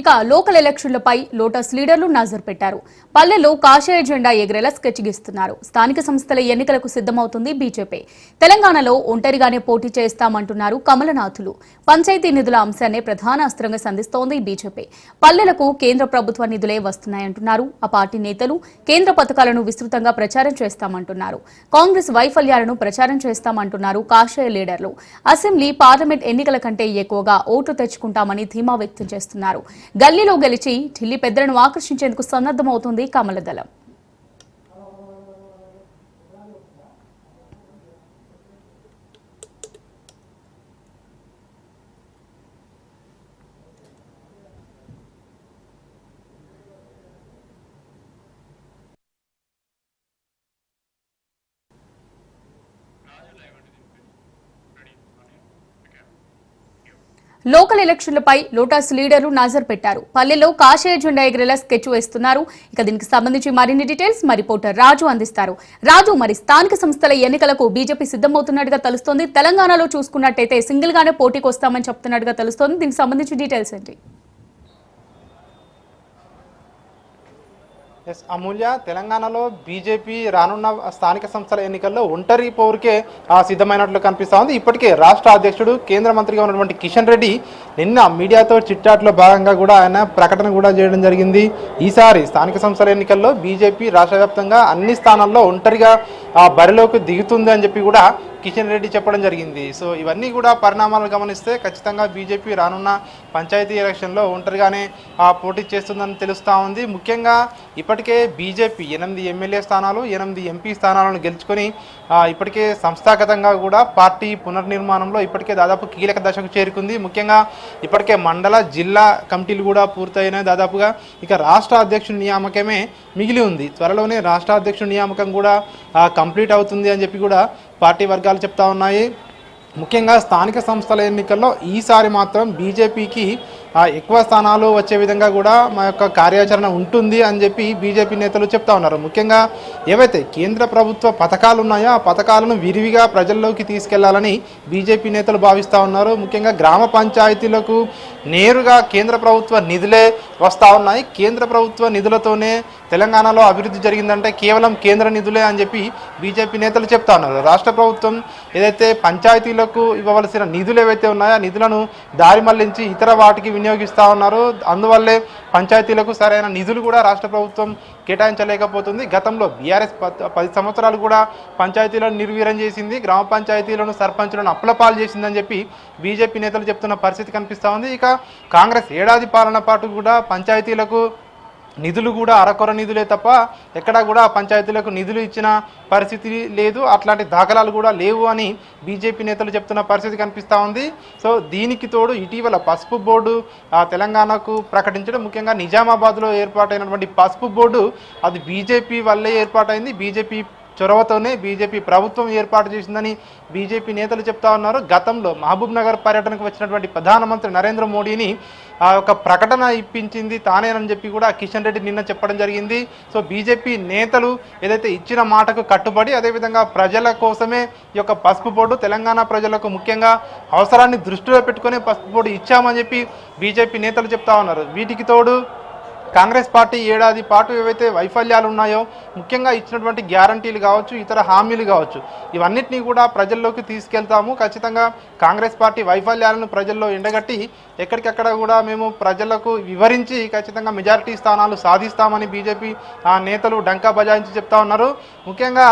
ఇక local ఎలక్షన్లపై lotus లీడర్లు నజర్ పెట్టారు. పల్లెల్లో కాషాయ జెండా ఎగిరేలా స్కెచ్ గీస్తున్నారు. స్థానిక సంస్థల ఎన్నికలకు సిద్ధమవుతుంది బీజేపీ. తెలంగాణలో ఒంటరిగానే పోటీ చేస్తామంటున్నారు కమలనాథులు. పంచాయతీ నిధుల అంశాన్ని ప్రధాన అస్త్రంగా సంధిస్తోంది బీజేపీ. పల్లెలకు కేంద్ర ప్రభుత్వ నిధులే వస్తున్నాయంటున్నారు. ఆ పార్టీ నేతలు కేంద్ర పథకాలను విస్తృతంగా ప్రచారం చేస్తామంటున్నారు. కాంగ్రెస్ వైఫల్యాలను ప్రచారం చేస్తామంటున్నారు కాషాయ లీడర్లు. అసెంబ్లీ పార్లమెంట్ ఎన్నికల కంటే ఎక్కువగా ఓటు తెచ్చుకుంటామని ధీమా వ్యక్తం చేస్తున్నారు. గల్లీలో గెలిచి ఢిల్లీ పెద్దలను ఆకర్షించేందుకు సన్నద్దమవుతుంది కమలదళం. లోకల్ ఎలక్షన్లపై లోటస్ లీడర్లు నజర్ పెట్టారు. పల్లెల్లో కాషాయ జెండా ఎగిరేలా స్కెచ్ వేస్తున్నారు. ఇక దీనికి సంబంధించి మరిన్ని డీటెయిల్స్ మా రిపోర్టర్ రాజు అందిస్తారు. రాజు మరి స్థానిక సంస్థల ఎన్నికలకు బీజేపీ సిద్ధమవుతున్నట్టుగా తెలుస్తోంది. తెలంగాణలో చూసుకున్నట్టయితే సింగిల్ గానే పోటీకి వస్తామని చెప్తున్నట్టుగా తెలుస్తోంది. దీనికి సంబంధించి డీటెయిల్స్ ఏంటి? ఎస్ అమూల్య తెలంగాణలో బీజేపీ రానున్న స్థానిక సంస్థల ఎన్నికల్లో ఒంటరి పౌరుకే సిద్ధమైనట్లు కనిపిస్తూ ఉంది. ఇప్పటికే రాష్ట్ర అధ్యక్షుడు కేంద్ర మంత్రిగా ఉన్నటువంటి కిషన్ రెడ్డి నిన్న మీడియాతో చిట్చాట్లో భాగంగా కూడా ఆయన ప్రకటన కూడా చేయడం జరిగింది. ఈసారి స్థానిక సంస్థల ఎన్నికల్లో బీజేపీ రాష్ట్ర వ్యాప్తంగా అన్ని స్థానాల్లో ఒంటరిగా బరిలోకి దిగుతుంది అని చెప్పి కూడా కిషన్ రెడ్డి చెప్పడం జరిగింది. సో ఇవన్నీ కూడా పరిణామాలు గమనిస్తే ఖచ్చితంగా బీజేపీ రానున్న పంచాయతీ ఎలక్షన్లో ఒంటరిగానే పోటీ చేస్తుందని తెలుస్తూ ఉంది. ముఖ్యంగా ఇప్పటికే బీజేపీ ఎనిమిది ఎమ్మెల్యే స్థానాలు ఎనిమిది ఎంపీ స్థానాలను గెలుచుకొని ఇప్పటికే సంస్థాగతంగా కూడా పార్టీ పునర్నిర్మాణంలో ఇప్పటికే దాదాపు కీలక దశకు చేరుకుంది. ముఖ్యంగా ఇప్పటికే మండల జిల్లా కమిటీలు కూడా పూర్తయినాయి దాదాపుగా. ఇక రాష్ట్ర అధ్యక్షుడి నియామకమే మిగిలి ఉంది. త్వరలోనే రాష్ట్ర అధ్యక్షుడి నియామకం కూడా కంప్లీట్ అవుతుంది అని చెప్పి కూడా పార్టీ వర్గాలు చెప్తా ఉన్నాయి. ముఖ్యంగా స్థానిక సంస్థల ఎన్నికల్లో ఈసారి మాత్రం బీజేపీకి ఎక్కువ స్థానాలు వచ్చే విధంగా కూడా మా యొక్క కార్యాచరణ ఉంటుంది అని చెప్పి బీజేపీ నేతలు చెప్తా ఉన్నారు. ముఖ్యంగా ఏవైతే కేంద్ర ప్రభుత్వ పథకాలు ఉన్నాయో ఆ పథకాలను విరివిగా ప్రజల్లోకి తీసుకెళ్ళాలని బీజేపీ నేతలు భావిస్తూ ఉన్నారు. ముఖ్యంగా గ్రామ పంచాయతీలకు నేరుగా కేంద్ర ప్రభుత్వ నిధులే వస్తూ ఉన్నాయి. కేంద్ర ప్రభుత్వ నిధులతోనే తెలంగాణలో అభివృద్ధి జరిగిందంటే కేవలం కేంద్ర నిధులే అని చెప్పి బీజేపీ నేతలు చెప్తా ఉన్నారు. రాష్ట్ర ప్రభుత్వం ఏదైతే పంచాయతీలకు ఇవ్వవలసిన నిధులు ఏవైతే ఉన్నాయో ఆ నిధులను దారి మళ్ళించి ఇతర వాటికి వినియోగిస్తూ ఉన్నారు. అందువల్లే పంచాయతీలకు సరైన నిధులు కూడా రాష్ట్ర ప్రభుత్వం కేటాయించలేకపోతుంది. గతంలో బీఆర్ఎస్ పది సంవత్సరాలు కూడా పంచాయతీలను నిర్వీర్యం చేసింది. గ్రామ పంచాయతీలను సర్పంచులను అప్పులపాలు చేసిందని చెప్పి బీజేపీ నేతలు చెప్తున్న పరిస్థితి కనిపిస్తూ ఉంది. ఇక కాంగ్రెస్ ఏడాది పాలన పాటు కూడా పంచాయతీలకు నిధులు కూడా అరకొర నిధులే తప్ప ఎక్కడా కూడా పంచాయతీలకు నిధులు ఇచ్చిన పరిస్థితి లేదు. అట్లాంటి దాఖలాలు కూడా లేవు అని బీజేపీ నేతలు చెప్తున్న పరిస్థితి కనిపిస్తూ ఉంది. సో దీనికి తోడు ఇటీవల పసుపు బోర్డు తెలంగాణకు ప్రకటించడం ముఖ్యంగా నిజామాబాద్లో ఏర్పాటైనటువంటి పసుపు బోర్డు అది బీజేపీ వల్లే ఏర్పాటైంది. బీజేపీ చొరవతోనే బీజేపీ ప్రభుత్వం ఏర్పాటు చేసిందని బీజేపీ నేతలు చెప్తా ఉన్నారు. గతంలో మహబూబ్ నగర్ పర్యటనకు వచ్చినటువంటి ప్రధానమంత్రి నరేంద్ర మోడీని ఆ యొక్క ప్రకటన ఇప్పించింది తానేనని చెప్పి కూడా కిషన్ రెడ్డి నిన్న చెప్పడం జరిగింది. సో బీజేపీ నేతలు ఏదైతే ఇచ్చిన మాటకు కట్టుబడి అదేవిధంగా ప్రజల కోసమే ఈ యొక్క పసుపు బోర్డు తెలంగాణ ప్రజలకు ముఖ్యంగా అవసరాన్ని దృష్టిలో పెట్టుకునే పసుపు బోర్డు ఇచ్చామని చెప్పి బీజేపీ నేతలు చెప్తా ఉన్నారు. వీటికి తోడు కాంగ్రెస్ పార్టీ ఏడాది పాటు ఏవైతే వైఫల్యాలు ఉన్నాయో ముఖ్యంగా ఇచ్చినటువంటి గ్యారంటీలు కావచ్చు ఇతర హామీలు కావచ్చు ఇవన్నిటినీ కూడా ప్రజల్లోకి తీసుకెళ్తాము. ఖచ్చితంగా కాంగ్రెస్ పార్టీ వైఫల్యాలను ప్రజల్లో ఎండగట్టి ఎక్కడికక్కడ కూడా మేము ప్రజలకు వివరించి ఖచ్చితంగా మెజారిటీ స్థానాలు సాధిస్తామని బీజేపీ ఆ నేతలు డంకా బజాయించి చెప్తా ఉన్నారు. ముఖ్యంగా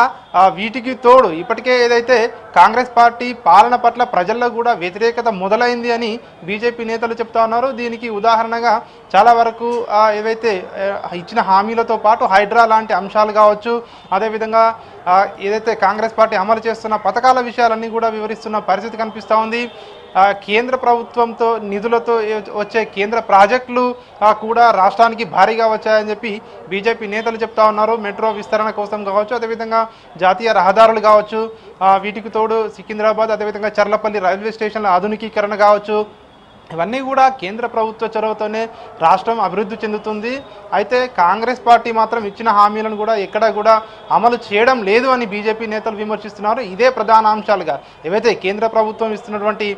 వీటికి తోడు ఇప్పటికే ఏదైతే కాంగ్రెస్ పార్టీ పాలన పట్ల ప్రజల్లో కూడా వ్యతిరేకత మొదలైంది అని బీజేపీ నేతలు చెప్తా ఉన్నారు. దీనికి ఉదాహరణగా చాలా వరకు ఏవైతే ఇచ్చిన హామీలతో పాటు హైడ్రా లాంటి అంశాలు కావచ్చు అదేవిధంగా ఏదైతే కాంగ్రెస్ పార్టీ అమలు చేస్తున్న పథకాల విషయాలన్నీ కూడా వివరిస్తున్న పరిస్థితి కనిపిస్తూ ఉంది. కేంద్ర ప్రభుత్వంతో నిధులతో వచ్చే కేంద్ర ప్రాజెక్టులు కూడా రాష్ట్రానికి భారీగా వచ్చాయని చెప్పి బీజేపీ నేతలు చెప్తా ఉన్నారు. మెట్రో విస్తరణ కోసం కావచ్చు అదేవిధంగా జాతీయ రహదారులు కావచ్చు వీటికి తోడు సికింద్రాబాద్ అదేవిధంగా చర్లపల్లి రైల్వే స్టేషన్ల ఆధునికీకరణ కావచ్చు ఇవన్నీ కూడా కేంద్ర ప్రభుత్వ చొరవతోనే రాష్ట్రం అభివృద్ధి చెందుతుంది. అయితే కాంగ్రెస్ పార్టీ మాత్రం ఇచ్చిన హామీలను కూడా ఎక్కడా కూడా అమలు చేయడం లేదు అని బీజేపీ నేతలు విమర్శిస్తున్నారు. ఇదే ప్రధాన అంశాలుగా ఏవైతే కేంద్ర ప్రభుత్వం ఇస్తున్నటువంటి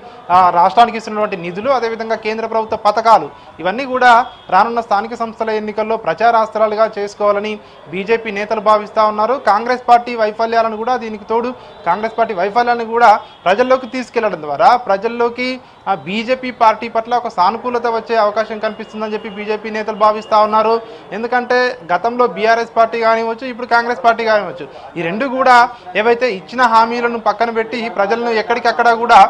రాష్ట్రానికి ఇస్తున్నటువంటి నిధులు అదేవిధంగా కేంద్ర ప్రభుత్వ పథకాలు ఇవన్నీ కూడా రానున్న స్థానిక సంస్థల ఎన్నికల్లో ప్రచారాస్త్రాలుగా చేసుకోవాలని బీజేపీ నేతలు భావిస్తూ ఉన్నారు. కాంగ్రెస్ పార్టీ వైఫల్యాలను కూడా దీనికి తోడు కాంగ్రెస్ పార్టీ వైఫల్యాలను కూడా ప్రజల్లోకి తీసుకెళ్ళడం ద్వారా ప్రజల్లోకి ఆ బీజేపీ పార్టీ పట్ల ఒక సానుకూలత వచ్చే అవకాశం కనిపిస్తుందని చెప్పి బీజేపీ నేతలు భావిస్తూ ఉన్నారు. ఎందుకంటే గతంలో బీఆర్ఎస్ పార్టీ కానివ్వచ్చు ఇప్పుడు కాంగ్రెస్ పార్టీ కానివ్వచ్చు ఈ రెండు కూడా ఏవైతే ఇచ్చిన హామీలను పక్కన పెట్టి ప్రజలను ఎక్కడికక్కడ కూడా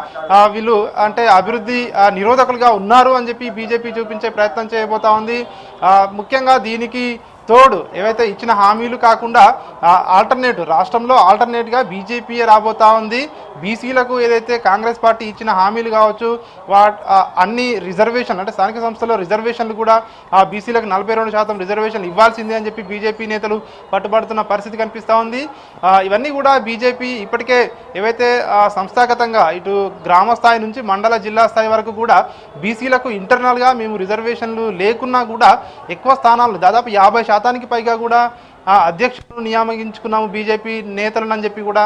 వీళ్ళు అంటే అభివృద్ధి నిరోధకులుగా ఉన్నారు అని చెప్పి బీజేపీ చూపించే ప్రయత్నం చేయబోతా ఉంది. ముఖ్యంగా దీనికి తోడు ఏవైతే ఇచ్చిన హామీలు కాకుండా ఆల్టర్నేటివ్ రాష్ట్రంలో ఆల్టర్నేట్గా బీజేపీ రాబోతా ఉంది. బీసీలకు ఏదైతే కాంగ్రెస్ పార్టీ ఇచ్చిన హామీలు కావచ్చు వా అన్ని రిజర్వేషన్ అంటే స్థానిక సంస్థలో రిజర్వేషన్లు కూడా ఆ బీసీలకు నలభై రెండు శాతం రిజర్వేషన్లు ఇవ్వాల్సిందే అని చెప్పి బీజేపీ నేతలు పట్టుబడుతున్న పరిస్థితి కనిపిస్తూ ఉంది. ఇవన్నీ కూడా బీజేపీ ఇప్పటికే ఏవైతే సంస్థాగతంగా ఇటు గ్రామ స్థాయి నుంచి మండల జిల్లా స్థాయి వరకు కూడా బీసీలకు ఇంటర్నల్గా మేము రిజర్వేషన్లు లేకున్నా కూడా ఎక్కువ స్థానాలు దాదాపు యాభై శాతానికి పైగా కూడా ఆ అధ్యక్షులను నియామకించుకున్నాము బీజేపీ నేతలను అని చెప్పి కూడా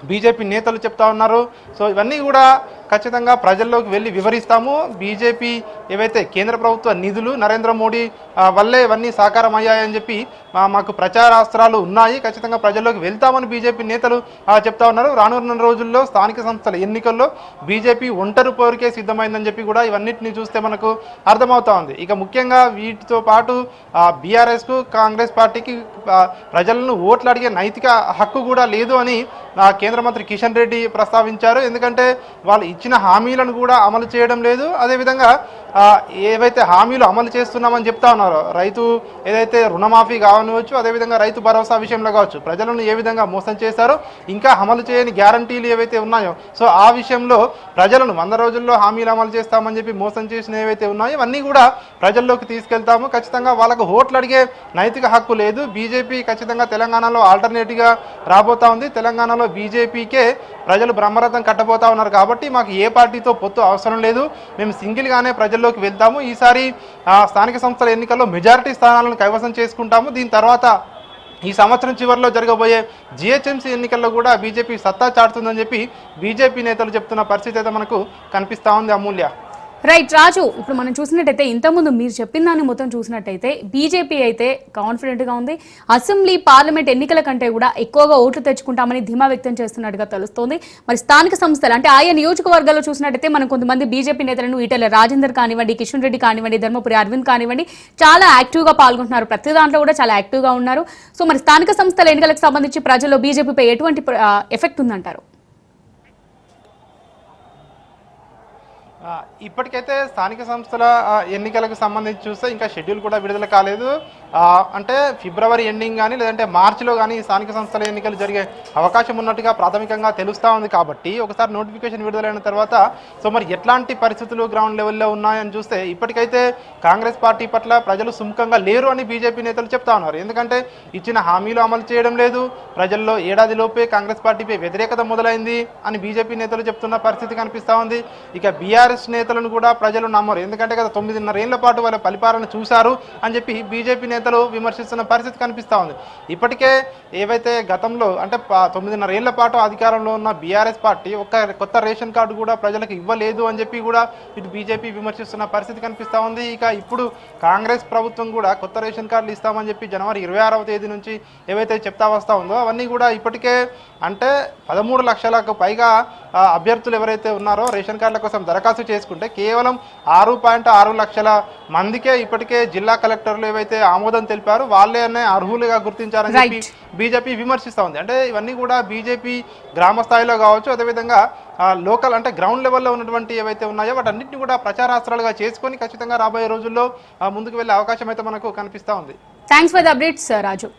బీజేపీ నేతలు చెప్తా ఉన్నారు. సో ఇవన్నీ కూడా ఖచ్చితంగా ప్రజల్లోకి వెళ్ళి వివరిస్తాము. బీజేపీ ఏవైతే కేంద్ర ప్రభుత్వ నిధులు నరేంద్ర మోడీ వల్లే ఇవన్నీ సాకారం అయ్యాయని చెప్పి మాకు ప్రచారాస్త్రాలు ఉన్నాయి. ఖచ్చితంగా ప్రజల్లోకి వెళ్తామని బీజేపీ నేతలు చెప్తా ఉన్నారు. రానున్న రోజుల్లో స్థానిక సంస్థల ఎన్నికల్లో బీజేపీ ఒంటరి పోరుకే సిద్ధమైందని చెప్పి కూడా ఇవన్నిటిని చూస్తే మనకు అర్థమవుతా ఉంది. ఇక ముఖ్యంగా వీటితో పాటు బీఆర్ఎస్కు కాంగ్రెస్ పార్టీకి ప్రజలను ఓట్లు అడిగే నైతిక హక్కు కూడా లేదు అని కేంద్ర మంత్రి కిషన్ రెడ్డి ప్రస్తావించారు. ఎందుకంటే వాళ్ళు ఇచ్చిన హామీలను కూడా అమలు చేయడం లేదు. అదేవిధంగా ఏవైతే హామీలు అమలు చేస్తున్నామని చెప్తా ఉన్నారో రైతు ఏదైతే రుణమాఫీ కావనివచ్చు అదేవిధంగా రైతు భరోసా విషయంలో కావచ్చు ప్రజలను ఏ విధంగా మోసం చేశారో ఇంకా అమలు చేయని గ్యారంటీలు ఏవైతే ఉన్నాయో సో ఆ విషయంలో ప్రజలను వంద రోజుల్లో హామీలు అమలు చేస్తామని చెప్పి మోసం చేసిన ఏవైతే ఉన్నాయో అన్నీ కూడా ప్రజల్లోకి తీసుకెళ్తాము. ఖచ్చితంగా వాళ్ళకు ఓట్లు అడిగే నైతిక హక్కు లేదు. బీజేపీ ఖచ్చితంగా తెలంగాణలో ఆల్టర్నేటివ్గా రాబోతా ఉంది. తెలంగాణలో బీజేపీకే ప్రజలు బ్రహ్మరథం కట్టబోతా ఉన్నారు కాబట్టి మాకు ఏ పార్టీతో పొత్తు అవసరం లేదు. మేము సింగిల్గానే ప్రజల్లోకి వెళ్తాము. ఈసారి ఆ, స్థానిక సంస్థల ఎన్నికల్లో మెజారిటీ స్థానాలను కైవసం చేసుకుంటాము. దీని తర్వాత ఈ సంవత్సరం చివరిలో జరగబోయే జిహెచ్ఎంసీ ఎన్నికల్లో కూడా బీజేపీ సత్తా చాటుతుందని చెప్పి బీజేపీ నేతలు చెప్తున్న పరిస్థితి అయితే మనకు కనిపిస్తూ ఉంది అమూల్య. రైట్ రాజు ఇప్పుడు మనం చూసినట్టయితే ఇంతకుముందు మీరు చెప్పిన దాన్ని మొత్తం చూసినట్టయితే బీజేపీ అయితే కాన్ఫిడెంట్గా ఉంది. అసెంబ్లీ పార్లమెంట్ ఎన్నికల కంటే కూడా ఎక్కువగా ఓట్లు తెచ్చుకుంటామని ధీమా వ్యక్తం చేస్తున్నట్టుగా తెలుస్తోంది. మరి స్థానిక సంస్థలు అంటే ఆయా నియోజకవర్గాల్లో చూసినట్టయితే మనం కొంతమంది బీజేపీ నేతలను ఈటెల రాజేందర్ కానివ్వండి కిషన్ రెడ్డి కానివ్వండి ధర్మపురి అరవింద్ కానివ్వండి చాలా యాక్టివ్గా పాల్గొంటున్నారు. ప్రతి దాంట్లో కూడా చాలా యాక్టివ్గా ఉన్నారు. సో మరి స్థానిక సంస్థల ఎన్నికలకు సంబంధించి ప్రజల్లో బీజేపీపై ఎటువంటి ఎఫెక్ట్ ఉందంటారు? ఇప్పటికైతే స్థానిక సంస్థల ఎన్నికలకు సంబంధించి చూస్తే ఇంకా షెడ్యూల్ కూడా విడుదల కాలేదు. అంటే ఫిబ్రవరి ఎండింగ్ కానీ లేదంటే మార్చిలో కానీ స్థానిక సంస్థల ఎన్నికలు జరిగే అవకాశం ఉన్నట్టుగా ప్రాథమికంగా తెలుస్తూ ఉంది కాబట్టి ఒకసారి నోటిఫికేషన్ విడుదలైన తర్వాత సో మరి ఎట్లాంటి పరిస్థితులు గ్రౌండ్ లెవెల్లో ఉన్నాయని చూస్తే ఇప్పటికైతే కాంగ్రెస్ పార్టీ పట్ల ప్రజలు సుముఖంగా లేరు అని బీజేపీ నేతలు చెప్తా ఉన్నారు. ఎందుకంటే ఇచ్చిన హామీలు అమలు చేయడం లేదు ప్రజల్లో ఏడాదిలోపే కాంగ్రెస్ పార్టీపై వ్యతిరేకత మొదలైంది అని బీజేపీ నేతలు చెప్తున్న పరిస్థితి కనిపిస్తూ ఉంది. ఇక బీఆర్ బీఆర్ఎస్ నేతలను కూడా ప్రజలు నమ్మరు. ఎందుకంటే గత తొమ్మిదిన్నర ఏళ్ళ పాటు వాళ్ళ పరిపాలన చూశారు అని చెప్పి బీజేపీ నేతలు విమర్శిస్తున్న పరిస్థితి కనిపిస్తూ ఉంది. ఇప్పటికే ఏవైతే గతంలో అంటే తొమ్మిదిన్నర ఏళ్ళ పాటు అధికారంలో ఉన్న బీఆర్ఎస్ పార్టీ ఒక కొత్త రేషన్ కార్డు కూడా ప్రజలకు ఇవ్వలేదు అని చెప్పి కూడా ఇటు బీజేపీ విమర్శిస్తున్న పరిస్థితి కనిపిస్తూ ఉంది. ఇక ఇప్పుడు కాంగ్రెస్ ప్రభుత్వం కూడా కొత్త రేషన్ కార్డులు ఇస్తామని చెప్పి జనవరి ఇరవై ఆరవ తేదీ నుంచి ఏవైతే చెప్తా వస్తూ ఉందో అవన్నీ కూడా ఇప్పటికే అంటే పదమూడు లక్షలకు పైగా అభ్యర్థులు ఎవరైతే ఉన్నారో రేషన్ కార్డుల కోసం దరఖాస్తు చేసుకుంటే కేవలం ఆరు పాయింట్ ఆరు లక్షల మందికే ఇప్పటికే జిల్లా కలెక్టర్లు ఏవైతే ఆమోదం తెలిపారు వాళ్ళే అర్హులుగా గుర్తించారని చెప్పి. బీజేపీ విమర్శిస్తూ ఉంది. అంటే ఇవన్నీ కూడా బీజేపీ గ్రామ స్థాయిలో కావచ్చు అదేవిధంగా లోకల్ అంటే గ్రౌండ్ లెవెల్లో ఉన్నటువంటి ఏవైతే ఉన్నాయో వాటన్నిటిని కూడా ప్రచారాస్త్రాలుగా చేసుకొని ఖచ్చితంగా రాబోయే రోజుల్లో ముందుకు వెళ్ళే అవకాశం అయితే మనకు కనిపిస్తూ ఉంది. Thanks for the updates Raju